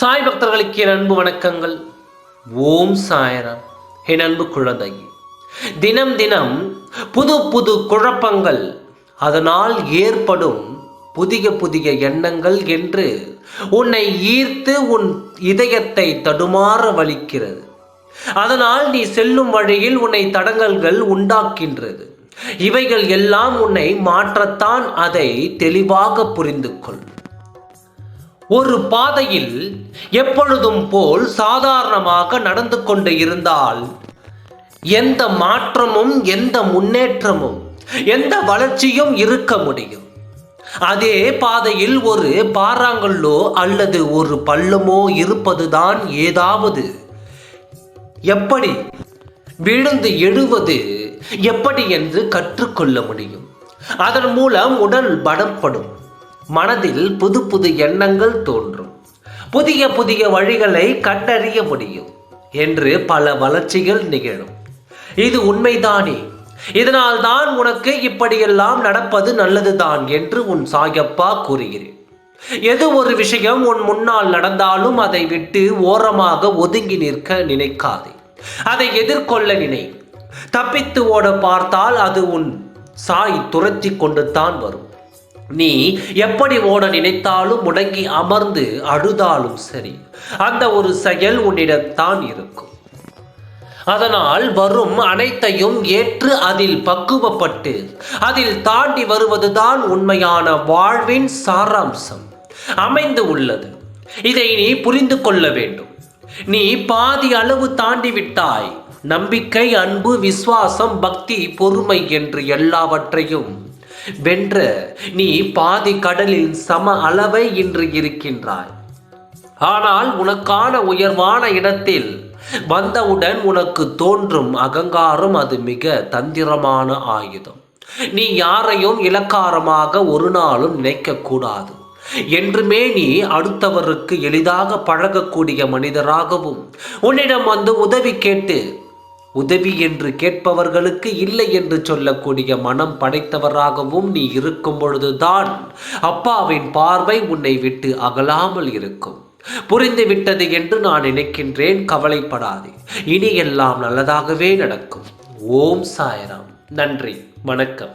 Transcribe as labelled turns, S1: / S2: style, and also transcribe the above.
S1: சாய் பக்தர்களுக்கு என் அன்பு வணக்கங்கள். ஓம் சாயராம். என் அன்பு குழந்தை தினம் தினம் புது புது குழப்பங்கள் அதனால் ஏற்படும் புதிய புதிய எண்ணங்கள் என்று உன்னை ஈர்த்து உன் இதயத்தை தடுமாற வலிக்கிறது. அதனால் நீ செல்லும் வழியில் உன்னை தடங்கல்கள் உண்டாக்கின்றது. இவைகள் எல்லாம் உன்னை மாற்றத்தான் அதை தெளிவாக புரிந்து கொள் ஒரு பாதையில் எப்பொழுதும் போல் சாதாரணமாக நடந்து கொண்டு இருந்தால் எந்த மாற்றமும் எந்த முன்னேற்றமும் எந்த வளர்ச்சியும் இருக்க முடியும். அதே பாதையில் ஒரு பாறாங்கல்லோ அல்லது ஒரு பள்ளமோ இருப்பதுதான் ஏதாவது. எப்படி விழுந்து எழுவது எப்படி என்று கற்றுக்கொள்ள முடியும். அதன் மூலம் உடல் படப்படும் மனதில் புது புது எண்ணங்கள் தோன்றும். புதிய புதிய வழிகளை கண்டறிய முடியும் என்று பல வளர்ச்சிகள் நிகழும். இது உண்மைதானே? இதனால் தான் உனக்கு இப்படியெல்லாம் நடப்பது நல்லதுதான் என்று உன் சாயப்பா கூறுகிறேன். எது ஒரு விஷயம் உன் முன்னால் நடந்தாலும் அதை விட்டு ஓரமாக ஒதுங்கி நிற்க நினைக்காதே. அதை எதிர்கொள்ள நினை. தப்பித்து ஓட பார்த்தால் அது உன் சாய் துரத்தி கொண்டு தான் வரும். நீ எப்படி ஓட நினைத்தாலும் முடங்கி அமர்ந்து அழுதாலும் சரி அந்த ஒரு செயல் உன்னிடத்தான் இருக்கும். அதனால் வரும் அனைத்தையும் ஏற்று அதில் பக்குவப்பட்டு அதில் தாண்டி வருவதுதான் உண்மையான வாழ்வின் சாராம்சம். அமைந்து உள்ளது. இதை நீ புரிந்து கொள்ள வேண்டும். நீ பாதி அளவு தாண்டி விட்டாய் நம்பிக்கை அன்பு விசுவாசம் பக்தி பொறுமை என்று எல்லாவற்றையும் வென்ற நீ பாதி கடலில் சம அளவை இன்று இருக்கின்றாய். ஆனால் உனக்கான உயர்வான இடத்தில் வந்தவுடன் உனக்கு தோன்றும் அகங்காரம் அது மிக தந்திரமான ஆயுதம். நீ யாரையும் இலக்காரமாக ஒரு நாளும் நினைக்கக்கூடாது என்றுமே நீ அடுத்தவருக்கு எளிதாக பழகக்கூடிய மனிதராகவும் உன்னிடம் வந்து உதவி கேட்டு உதவி என்று கேட்பவர்களுக்கு இல்லை என்று சொல்லக்கூடிய மனம் படைத்தவராகவும் நீ இருக்கும் பொழுதுதான் அப்பாவின் பார்வை உன்னை விட்டு அகலாமல் இருக்கும். புரிந்து விட்டது என்று நான் நினைக்கின்றேன் கவலைப்படாதே. இனி எல்லாம் நல்லதாகவே நடக்கும். ஓம் சாயராம். நன்றி. வணக்கம்.